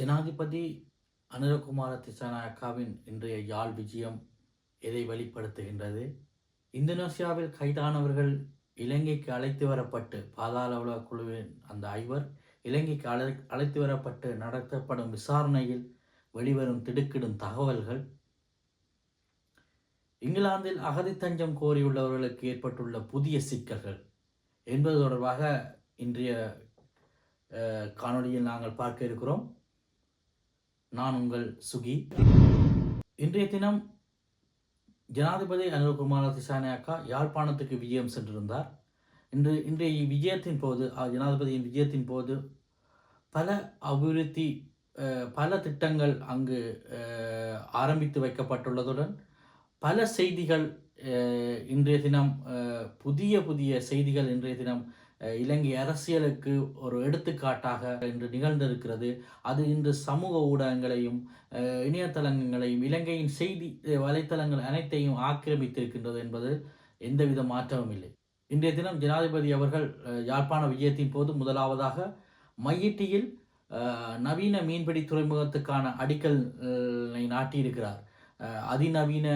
ஜனாதிபதி அனுரகுமார திசாநாயக்காவின் இன்றைய யாழ் விஜயம் எதை வெளிப்படுத்துகின்றது? இந்தோனேசியாவில் கைதானவர்கள் இலங்கைக்கு அழைத்து வரப்பட்டு பாதாள உலக குழுவின் அந்த ஐவர் இலங்கைக்கு அழை அழைத்து வரப்பட்டு நடத்தப்படும் விசாரணையில் வெளிவரும் திடுக்கிடும் தகவல்கள். இங்கிலாந்தில் அகதி தஞ்சம் கோரியுள்ளவர்களுக்கு ஏற்பட்டுள்ள புதிய சிக்கல்கள் என்பது தொடர்பாக இன்றைய காணொலியில் காணொளியில் நாங்கள் பார்க்க இருக்கிறோம். நான் உங்கள் சுகி. இன்றைய தினம் ஜனாதிபதி அனுர்குமார திசாநாயக்கா யாழ்ப்பாணத்துக்கு விஜயம் சென்றிருந்தார். இன்று இன்றைய விஜயத்தின் போது ஜனாதிபதியின் விஜயத்தின் போது பல அபிவிருத்தி அஹ், பல திட்டங்கள் அங்கு அஹ், ஆரம்பித்து வைக்கப்பட்டுள்ளதுடன் பல செய்திகள் அஹ், இன்றைய தினம் அஹ், புதிய புதிய செய்திகள் இன்றைய தினம் இலங்கை அரசியலுக்கு ஒரு எடுத்துக்காட்டாக இன்று நிகழ்ந்திருக்கிறது. அது இன்று சமூக ஊடகங்களையும் இணையதளங்களையும் இலங்கையின் செய்தி வலைத்தளங்கள் அனைத்தையும் ஆக்கிரமித்திருக்கின்றது என்பது எந்தவித மாற்றமும் இல்லை. இன்றைய தினம் ஜனாதிபதி அவர்கள் யாழ்ப்பாண விஜயத்தின் போது முதலாவதாக மையிட்டியில் நவீன மீன்பிடி துறைமுகத்துக்கான அடிக்கல் நாட்டியிருக்கிறார். அதிநவீன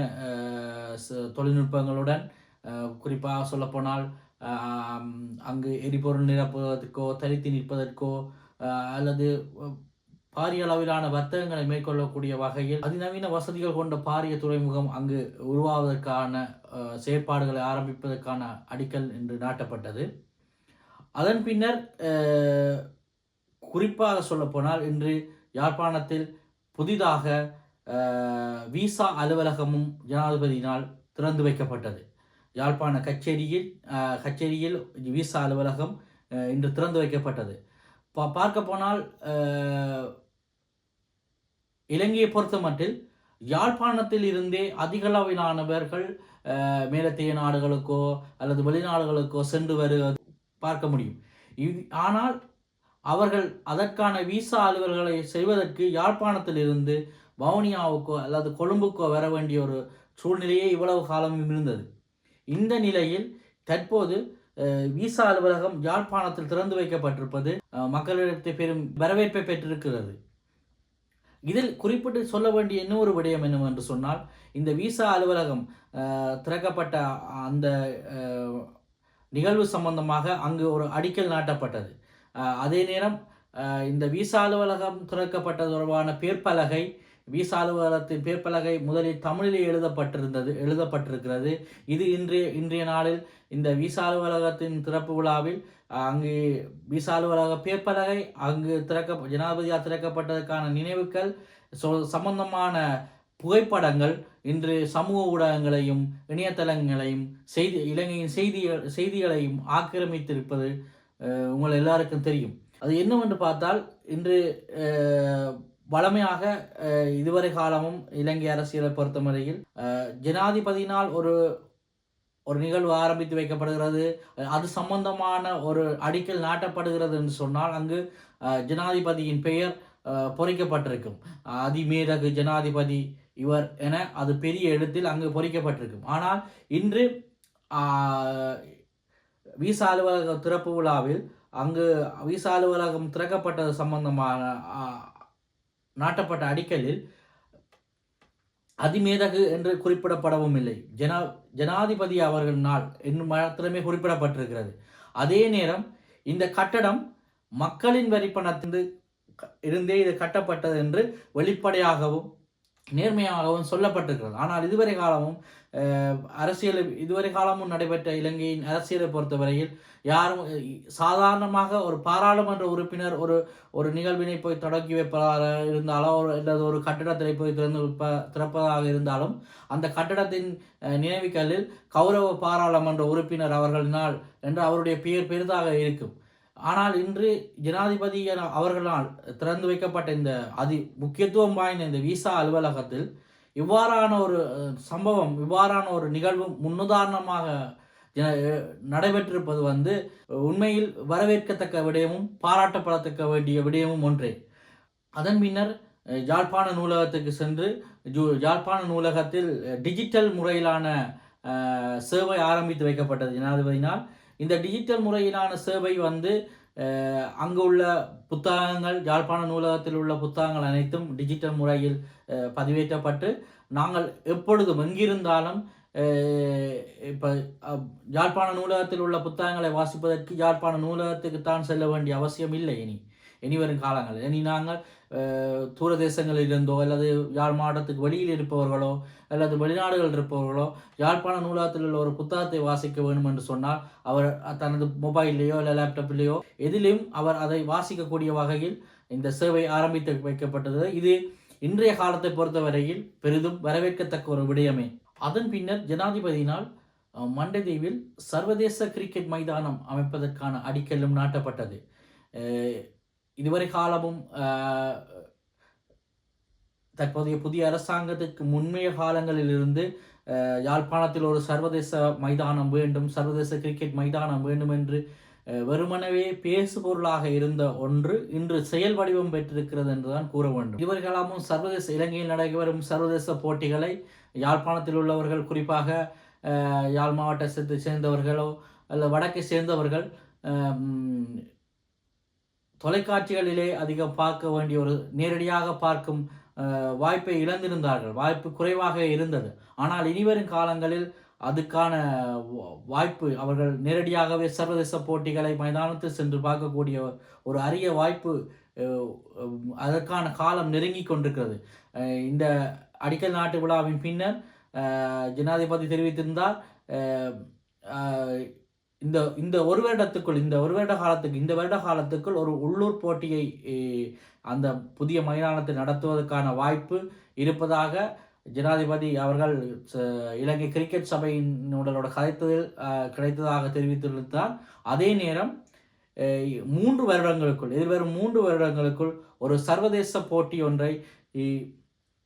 தொழில்நுட்பங்களுடன் குறிப்பாக சொல்லப்போனால் அங்கு எரிபொருள் நிரப்புவதற்கோ தரித்து நிற்பதற்கோ அல்லது பாரிய அளவிலான வர்த்தகங்களை மேற்கொள்ளக்கூடிய வகையில் அதிநவீன வசதிகள் கொண்ட பாரிய துறைமுகம் அங்கு உருவாவதற்கான செயற்பாடுகளை ஆரம்பிப்பதற்கான அடிக்கல் என்று நாட்டப்பட்டது. அதன் பின்னர் குறிப்பாக சொல்லப்போனால் இன்று யாழ்ப்பாணத்தில் புதிதாக விசா அலுவலகமும் ஜனாதிபதியினால் திறந்து வைக்கப்பட்டது. யாழ்ப்பாண கச்சேரியில் கச்சேரியில் விசா அலுவலகம் இன்று திறந்து வைக்கப்பட்டது. பா பார்க்க போனால் இலங்கையை பொறுத்த மட்டில் யாழ்ப்பாணத்தில் இருந்தே அதிகளவிலானவர்கள் அஹ், மேலத்தைய நாடுகளுக்கோ அல்லது வெளிநாடுகளுக்கோ சென்று வருவது பார்க்க முடியும். இது ஆனால் அவர்கள் அதற்கான விசா அலுவல்களை செய்வதற்கு யாழ்ப்பாணத்தில் இருந்து வவுனியாவுக்கோ அல்லது கொழும்புக்கோ வர வேண்டிய ஒரு சூழ்நிலையே இவ்வளவு காலமும் இருந்தது. இந்த நிலையில் தற்போது விசா அலுவலகம் யாழ்ப்பாணத்தில் திறந்து வைக்கப்பட்டிருப்பது மக்களிடத்தை பெரும் வரவேற்பை பெற்றிருக்கிறது. இதில் குறிப்பிட்டு சொல்ல வேண்டிய இன்னொரு விடயம் என்னவென்று சொன்னால் இந்த விசா அலுவலகம் திறக்கப்பட்ட அந்த நிகழ்வு சம்பந்தமாக அங்கு ஒரு அடிக்கல் நாட்டப்பட்டது. அதே நேரம் இந்த விசா அலுவலகம் திறக்கப்பட்டது தொடர்பான பேர்பலகை விசா அலுவலகத்தின் பேர்ப்பலகை முதலில் தமிழிலே எழுதப்பட்டிருந்தது எழுதப்பட்டிருக்கிறது. இது இன்றைய இன்றைய நாளில் இந்த விசா அலுவலகத்தின் திறப்பு விழாவில் அங்கு விசா அலுவலக பேர்ப்பலகை அங்கு திறக்க ஜனாதிபதியால் திறக்கப்பட்டதற்கான நினைவுகள் சொ சம்பந்தமான புகைப்படங்கள் இன்று சமூக ஊடகங்களையும் இணையதளங்களையும் செய்தி இலங்கையின் செய்திகள் செய்திகளையும் ஆக்கிரமித்திருப்பது உங்கள் எல்லாருக்கும் தெரியும். அது என்னவென்று பார்த்தால் இன்று வளமையாக இதுவரை காலமும் இலங்கை அரசியலை பொறுத்தவரையில் ஜனாதிபதியினால் ஒரு ஒரு நிகழ்வு ஆரம்பித்து வைக்கப்படுகிறது அது சம்பந்தமான ஒரு அடிக்கல் நாட்டப்படுகிறது என்று சொன்னால் அங்கு ஜனாதிபதியின் பெயர் பொறிக்கப்பட்டிருக்கும். அதிமேதகு ஜனாதிபதி இவர் என அது பெரிய எழுத்தில் அங்கு பொறிக்கப்பட்டிருக்கும். ஆனால் இன்று விசா அலுவலக திறப்பு விழாவில் அங்கு விசா அலுவலகம் திறக்கப்பட்டது சம்பந்தமான நாட்டப்பட்ட அடிக்கலில் அதிமேதகு என்று குறிப்பிடப்படவும் இல்லை. ஜனா ஜனாதிபதி அவர்கள் நாள் என்னும் மாத்திரமே குறிப்பிடப்பட்டிருக்கிறது. அதே நேரம் இந்த கட்டடம் மக்களின் வரிப்பணத்திலிருந்து க- இருந்தே இது கட்டப்பட்டது என்று வெளிப்படையாகவும் நேர்மையாகவும் சொல்லப்பட்டிருக்கிறது. ஆனால் இதுவரை காலமும் அரசியல் இதுவரை காலமும் நடைபெற்ற இலங்கையின் அரசியலை பொறுத்தவரையில் யாரும் சாதாரணமாக ஒரு பாராளுமன்ற உறுப்பினர் ஒரு ஒரு நிகழ்வினை போய் தொடங்கி வைப்பதாக இருந்தாலோ அல்லது ஒரு கட்டிடத்தை போய் திறந்து வைப்ப- திறப்பதாக இருந்தாலும் அந்த கட்டிடத்தின் நினைவுகளில் கௌரவ பாராளுமன்ற உறுப்பினர் அவர்களினால் என்று அவருடைய பெயர் பெரிதாக இருக்கும். ஆனால் இன்று ஜனாதிபதி என அவர்களால் திறந்து வைக்கப்பட்ட இந்த அதி முக்கியத்துவம் வாய்ந்த இந்த விசா அலுவலகத்தில் இவ்வாறான ஒரு சம்பவம் இவ்வாறான ஒரு நிகழ்வு முன்னுதாரணமாக நடைபெற்றிருப்பது வந்து உண்மையில் வரவேற்கத்தக்க விடயமும் பாராட்டப்படத்தக்க வேண்டிய விடயமும் ஒன்றே. அதன் பின்னர் யாழ்ப்பாண நூலகத்துக்கு சென்று ஜூ யாழ்ப்பாண நூலகத்தில் டிஜிட்டல் முறையிலான சேவை ஆரம்பித்து வைக்கப்பட்டது. ஜனாதிபதியினால் இந்த டிஜிட்டல் முறையிலான சேவை வந்து அங்கு உள்ள புத்தகங்கள் யாழ்ப்பாண நூலகத்தில் உள்ள புத்தகங்கள் அனைத்தும் டிஜிட்டல் முறையில் பதிவேற்றப்பட்டு நாங்கள் எப்பொழுதும் எங்கிருந்தாலும் இப்போ யாழ்ப்பாண நூலகத்தில் உள்ள புத்தகங்களை வாசிப்பதற்கு யாழ்ப்பாண நூலகத்துக்கு தான் செல்ல வேண்டிய அவசியம் இல்லை இனி. இனி வரும் காலங்களில் இனி நாங்கள் அஹ், தூர தேசங்களில் இருந்தோ அல்லது யாழ் மாவட்டத்துக்கு வெளியில் இருப்பவர்களோ அல்லது வெளிநாடுகள் இருப்பவர்களோ யாழ்ப்பாண நூலகத்தில் உள்ள ஒரு புத்தகத்தை வாசிக்க வேண்டும் என்று சொன்னால் அவர் தனது மொபைல்லையோ இல்லை லேப்டாப்லேயோ எதிலும் அவர் அதை வாசிக்கக்கூடிய வகையில் இந்த சேவை ஆரம்பித்து வைக்கப்பட்டது. இது இன்றைய காலத்தை பொறுத்தவரையில் பெரிதும் வரவேற்கத்தக்க ஒரு விடயமே. அதன் பின்னர் ஜனாதிபதியினால் மண்டதீவில் மண்டைதீவில் சர்வதேச கிரிக்கெட் மைதானம் அமைப்பதற்கான அடிக்கலும் நாட்டப்பட்டது. இதுவரை காலமும் தற்போதைய புதிய அரசாங்கத்துக்கு முன்மைய காலங்களிலிருந்து யாழ்ப்பாணத்தில் ஒரு சர்வதேச மைதானம் வேண்டும் சர்வதேச கிரிக்கெட் மைதானம் வேண்டும் என்று வெறுமனவே பேசுபொருளாக இருந்த ஒன்று இன்று செயல் வடிவம் பெற்றிருக்கிறது என்றுதான் கூற வேண்டும். இவர்களாமும் சர்வதேச இலங்கையில் நடைபெறும் சர்வதேச போட்டிகளை யாழ்ப்பாணத்தில் உள்ளவர்கள் குறிப்பாக யாழ் மாவட்டத்தை சேர்ந்தவர்களோ அல்ல வடக்கை சேர்ந்தவர்கள் தொலைக்காட்சிகளிலே அதிகம் பார்க்க வேண்டிய ஒரு நேரடியாக பார்க்கும் வாய்ப்பை இழந்திருந்தார்கள். வாய்ப்பு குறைவாக இருந்தது. ஆனால் இனிவரும் காலங்களில் அதுக்கான வா- வாய்ப்பு அவர்கள் நேரடியாகவே சர்வதேச போட்டிகளை மைதானத்தில் சென்று பார்க்கக்கூடிய ஒரு அரிய வாய்ப்பு அதற்கான காலம் நெருங்கி கொண்டிருக்கிறது. இந்த அடிக்கல் நாட்டு விழாவின் பின்னர் ஜனாதிபதி தெரிவித்திருந்தார். இந்த இந்த ஒரு வருடத்துக்குள் இந்த ஒரு வருட காலத்துக்கு இந்த வருட காலத்துக்குள் ஒரு உள்ளூர் போட்டியை அந்த புதிய மைதானத்தில் நடத்துவதற்கான வாய்ப்பு இருப்பதாக ஜனாதிபதி அவர்கள் ச- இலங்கை கிரிக்கெட் சபையினுடனோட கதைத்ததில் கிடைத்ததாக தெரிவித்துள்ளார் அதே நேரம் மூன்று வருடங்களுக்குள் எதிர்வரும் மூன்று வருடங்களுக்குள் ஒரு சர்வதேச போட்டி ஒன்றை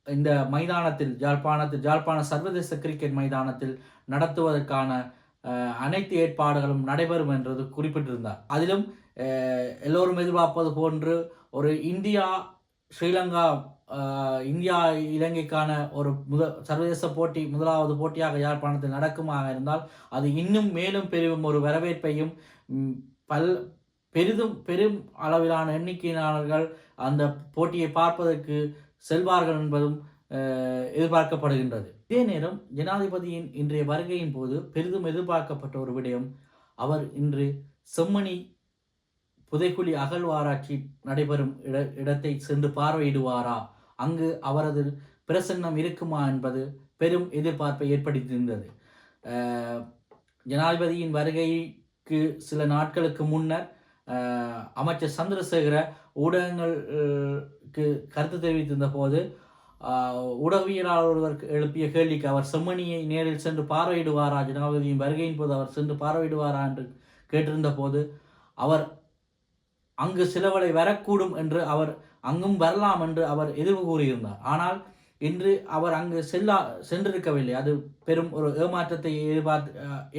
இந்த மைதானத்தில் ஜாழ்ப்பாணத்தில் ஜாழ்ப்பாண சர்வதேச கிரிக்கெட் மைதானத்தில் நடத்துவதற்கான அனைத்து ஏற்பாடுகளும் நடைபெறும் என்றது குறிப்பிட்டிருந்தார். அதிலும் எல்லோரும் எதிர்பார்ப்பது போன்று ஒரு இந்தியா ஸ்ரீலங்கா இந்தியா இலங்கைக்கான ஒரு முத சர்வதேச போட்டி முதலாவது போட்டியாக யாழ்ப்பாணத்தில் நடக்குமாக இருந்தால் அது இன்னும் மேலும் பெரும் ஒரு வரவேற்பையும் பல் பெரிதும் பெரும் அளவிலான எண்ணிக்கையினாளர்கள் அந்த போட்டியை பார்ப்பதற்கு செல்வார்கள் என்பதும் எதிர்பார்க்கப்படுகின்றது. இதே நேரம் ஜனாதிபதியின் இன்றைய வருகையின் போது பெரிதும் எதிர்பார்க்கப்பட்ட ஒரு விடயம் அவர் இன்று செம்மணி புதைக்குழி அகழ்வாராய்ச்சி நடைபெறும் இட இடத்தை சென்று பார்வையிடுவாரா? அங்கு அவரது பிரசன்னம் இருக்குமா என்பது பெரும் எதிர்பார்ப்பை ஏற்படுத்தியிருந்தது. ஜனாதிபதியின் வருகைக்கு சில நாட்களுக்கு முன்னர் அமைச்சர் சந்திரசேகர ஊடகங்களுக்கு கருத்து தெரிவித்திருந்த போது உடவியலாளர் ஊடகவியலாளர் ஒருவர் எழுப்பிய கேள்விக்கு அவர் செம்மணியை நேரில் சென்று பார்வையிடுவாரா? ஜனாதிபதியின் வருகையின் போது அவர் சென்று பார்வையிடுவாரா என்று கேட்டிருந்த போது அவர் அங்கு சிலவளை வரக்கூடும் என்று அவர் அங்கும் வரலாம் என்று அவர் எதிர்வு கூறியிருந்தார். ஆனால் இன்று அவர் அங்கு செல்லா சென்றிருக்கவில்லை. அது பெரும் ஒரு ஏமாற்றத்தை எதிர்பார்த்து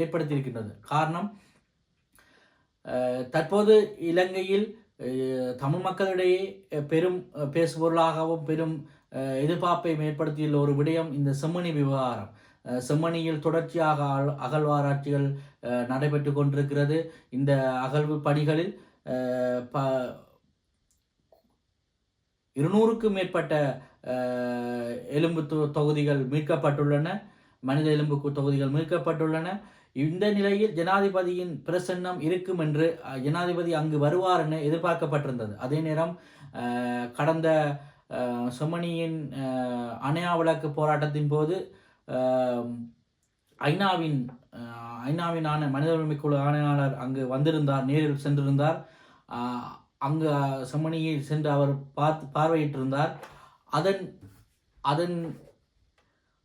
ஏற்படுத்தியிருக்கின்றது. காரணம் தற்போது இலங்கையில் தமிழ் மக்களிடையே பெரும் பேசுபொருளாகவும் பெரும் எதிர்பார்ப்பை ஏற்படுத்தியுள்ள ஒரு விடயம் இந்த செம்மணி விவகாரம். செம்மணியில் தொடர்ச்சியாக அகழ்வாராய்ச்சிகள் நடைபெற்று கொண்டிருக்கிறது. இந்த அகழ்வு பணிகளில் ப இருநூறுக்கும் மேற்பட்ட எலும்பு தொ- தொகுதிகள் மீட்கப்பட்டுள்ளன. மனித எலும்பு தொகுதிகள் மீட்கப்பட்டுள்ளன. இந்த நிலையில் ஜனாதிபதியின் பிரசன்னம் இருக்கும் என்று ஜனாதிபதி அங்கு வருவார் என எதிர்பார்க்கப்பட்டிருந்தது. அதே நேரம் கடந்த சொமனியின் அணையா விளக்கு போராட்டத்தின் போது ஐநாவின் ஐநாவின் ஆணை மனித உரிமை குழு ஆணையாளர் அங்கு வந்திருந்தார் நேரில் சென்றிருந்தார். அங்கு செம்மணியில் சென்று அவர் பார்த்து பார்வையிட்டிருந்தார். அதன் அதன்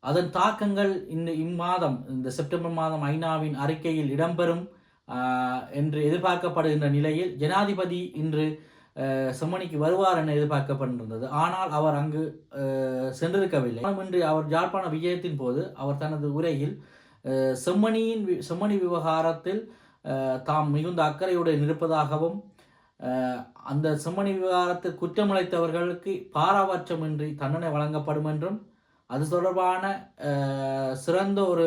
அதன் தாக்கங்கள் இந்த இம்மாதம் இந்த செப்டம்பர் மாதம் ஐநாவின் அறிக்கையில் இடம்பெறும் என்று எதிர்பார்க்கப்படுகின்ற நிலையில் ஜனாதிபதி இன்று செம்மணிக்கு வருவார் என எதிர்பார்க்கப்பட்டிருந்தது. ஆனால் அவர் அங்கு சென்றிருக்கவில்லை. இன்று அவர் யாழ்ப்பாண விஜயத்தின் போது அவர் தனது உரையில் செம்மணியின் வி- செம்மணி விவகாரத்தில் தாம் மிகுந்த அக்கறையுடன் இருப்பதாகவும் அந்த செம்மணி விவகாரத்தில் குற்றமளித்தவர்களுக்கு பாராபட்சமின்றி தண்டனை வழங்கப்படும் என்றும் அது தொடர்பான சிறந்த ஒரு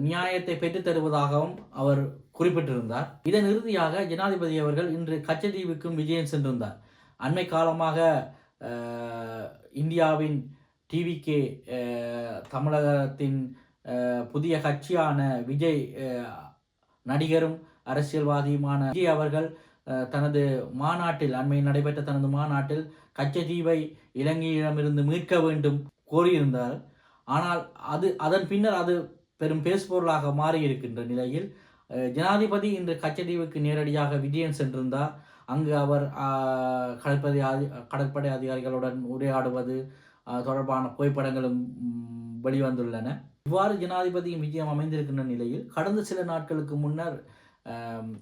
நியாயத்தை பெற்றுத் தருவதாகவும் அவர் குறிப்பிட்டிருந்தார். இதன் இறுதியாக ஜனாதிபதி அவர்கள் இன்று கச்சதீவுக்கும் விஜயம் சென்றிருந்தார். அண்மை காலமாக அஹ், இந்தியாவின் டிவிகே தமிழகத்தின் புதிய கட்சியான விஜய் நடிகரும் அரசியல்வாதியுமான விஜய் அவர்கள் அஹ், தனது மாநாட்டில் அண்மையில் நடைபெற்ற தனது மாநாட்டில் கச்சதீவை இலங்கையிடமிருந்து மீட்க வேண்டும் கோரியிருந்தார். ஆனால் அது அதன் பின்னர் அது பெரும் பேசுபொருளாக மாறி இருக்கின்ற நிலையில் ஜனாதிபதி இன்று கச்சதீவுக்கு நேரடியாக விஜயம் சென்றிருந்தார். அங்கு அவர் கடற்படை கடற்படை அதிகாரிகளுடன் உரையாடுவது தொடர்பான புகைப்படங்களும் வெளிவந்துள்ளன. இவ்வாறு ஜனாதிபதியின் விஜயம் அமைந்திருக்கின்ற நிலையில் கடந்த சில நாட்களுக்கு முன்னர்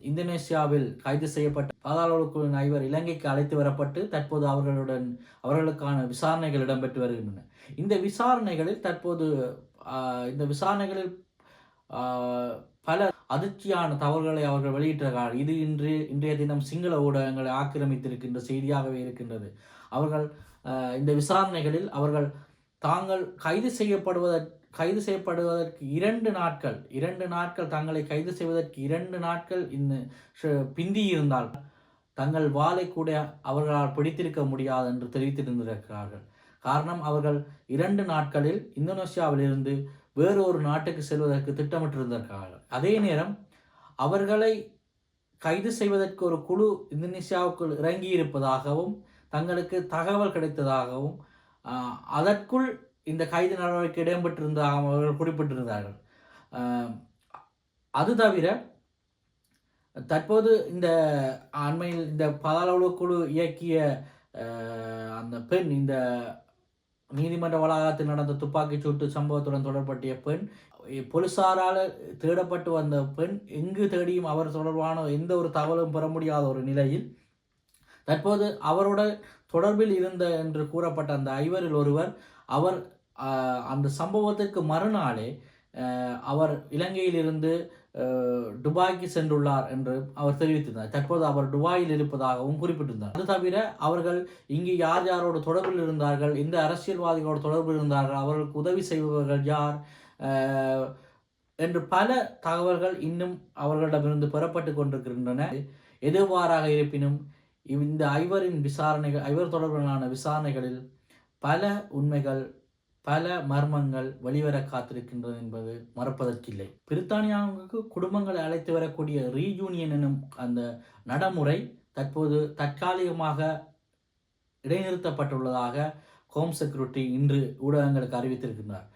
இந்தோனேசியாவில் கைது செய்யப்பட்ட பாதாளக்குழுவின் ஐவர் இலங்கைக்கு அழைத்து வரப்பட்டு தற்போது அவர்களுடன் அவர்களுக்கான விசாரணைகள் இடம்பெற்று வருகின்றன. இந்த விசாரணைகளில் தற்போது இந்த விசாரணைகளில் பல அதிர்ச்சியான தவறுகளை அவர்கள் வெளியிட்டிருக்கிறார்கள். இது இன்று இன்றைய தினம் சிங்கள ஊடகங்களை ஆக்கிரமித்திருக்கின்ற செய்தியாகவே இருக்கின்றது. அவர்கள் இந்த விசாரணைகளில் அவர்கள் தாங்கள் கைது செய்யப்படுவதற்கு கைது செய்யப்படுவதற்கு இரண்டு நாட்கள் இரண்டு நாட்கள் தங்களை கைது செய்வதற்கு இரண்டு நாட்கள் இந்த ஷ- பிந்தி இருந்தால் தங்கள் வாளை கூட அவர்களால் பிடித்திருக்க முடியாது என்று தெரிவித்திருந்திருக்கிறார்கள். காரணம் அவர்கள் இரண்டு நாட்களில் இந்தோனேசியாவிலிருந்து வேறொரு நாட்டுக்கு செல்வதற்கு திட்டமிட்டிருந்தார்கள் அதே நேரம் அவர்களை கைது செய்வதற்கு ஒரு குழு இந்தோனேசியாவுக்குள் இறங்கி இருப்பதாகவும் தங்களுக்கு தகவல் கிடைத்ததாகவும் அதற்குள் இந்த கைது நடவடிக்கை இடம்பெற்றிருந்தாகவும் அவர்கள் குறிப்பிட்டிருந்தார்கள். அது தவிர தற்போது இந்த அண்மையில் இந்த பாதாள குழு இயக்கிய அந்த பெண் இந்த நீதிமன்ற வளாகத்தில் நடந்த துப்பாக்கிச் சூட்டு சம்பவத்துடன் தொடர்பட்டிய பெண் போலீசாரால் தேடப்பட்டு வந்த பெண் எங்கு தேடியும் அவர் தொடர்பான எந்த ஒரு தகவலும் பெற முடியாத ஒரு நிலையில் தற்போது அவரோட தொடர்பில் இருந்த என்று கூறப்பட்ட அந்த ஐவரில் ஒருவர் அவர் அந்த சம்பவத்திற்கு மறுநாளே அவர் இலங்கையிலிருந்து துபாய்க்கு சென்றுள்ளார் என்று அவர் தெரிவித்திருந்தார். தற்போது அவர் துபாயில் இருப்பதாகவும் குறிப்பிட்டிருந்தார். அது தவிர அவர்கள் இங்கு யார் யாரோட தொடர்பில் இருந்தார்கள் எந்த அரசியல்வாதிகளோட தொடர்பில் இருந்தார்கள் அவர்களுக்கு உதவி செய்பவர்கள் யார் என்று பல தகவல்கள் இன்னும் அவர்களிடமிருந்து பெறப்பட்டு கொண்டிருக்கின்றன. எதுவாறாக இருப்பினும் இந்த ஐவரின் விசாரணைகள் ஐவர் தொடர்பிலான விசாரணைகளில் பல உண்மைகள் பல மர்மங்கள் வெளிவர காத்திருக்கின்றது என்பது மறப்பதற்கில்லை. பிரித்தானியாவுக்கு குடும்பங்களை அழைத்து வரக்கூடிய ரீயூனியன் எனும் அந்த நடைமுறை தற்போது தற்காலிகமாக இடைநிறுத்தப்பட்டுள்ளதாக ஹோம் செக்யூரிட்டி இன்று ஊடகங்களுக்கு அறிவித்திருக்கின்றார்.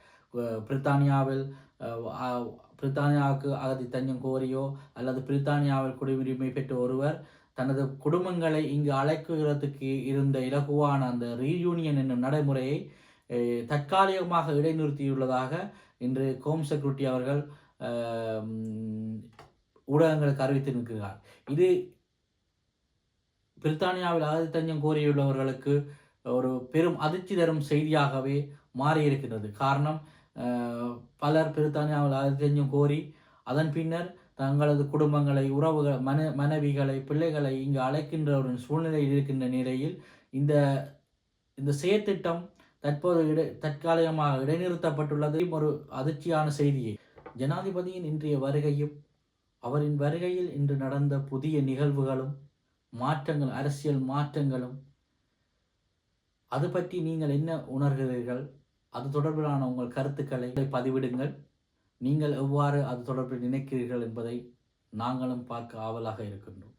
பிரித்தானியாவில் பிரித்தானியாவுக்கு அகதி தஞ்சம் கோரியோ அல்லது பிரித்தானியாவில் குடியுரிமை பெற்ற ஒருவர் தனது குடும்பங்களை இங்கு அழைக்கிறதுக்கு இருந்த இலகுவான அந்த ரீயூனியன் என்னும் நடைமுறையை தற்காலிகமாக இடைநிறுத்தியுள்ளதாக இன்று ஹோம் செக்யூரிட்டி அவர்கள் ஊடகங்களுக்கு அறிவித்து நிற்கிறார். இது பிரித்தானியாவில் அகதி தஞ்சம் கோரியுள்ளவர்களுக்கு ஒரு பெரும் அதிர்ச்சி தரும் செய்தியாகவே மாறியிருக்கின்றது. காரணம் பலர் பிரித்தானியாவில் அகதி தஞ்சம் கோரி அதன் பின்னர் தங்களது குடும்பங்களை உறவுகள் மன மனைவிகளை பிள்ளைகளை இங்கு அழைக்கின்ற ஒரு சூழ்நிலையில் இருக்கின்ற நிலையில் இந்த இந்த செயற்திட்டம் தற்போது இடை தற்காலிகமாக இடைநிறுத்தப்பட்டுள்ளது. ஒரு அதிர்ச்சியான செய்தியை. ஜனாதிபதியின் இன்றைய வருகையும் அவரின் வருகையில் இன்று நடந்த புதிய நிகழ்வுகளும் மாற்றங்கள் அரசியல் மாற்றங்களும் அது பற்றி நீங்கள் என்ன உணர்கிறீர்கள்? அது தொடர்பிலான உங்கள் கருத்துக்களை பதிவிடுங்கள். நீங்கள் எவ்வாறு அது தொடர்பில் நினைக்கிறீர்கள் என்பதை நாங்களும் பார்க்க ஆவலாக இருக்கின்றோம்.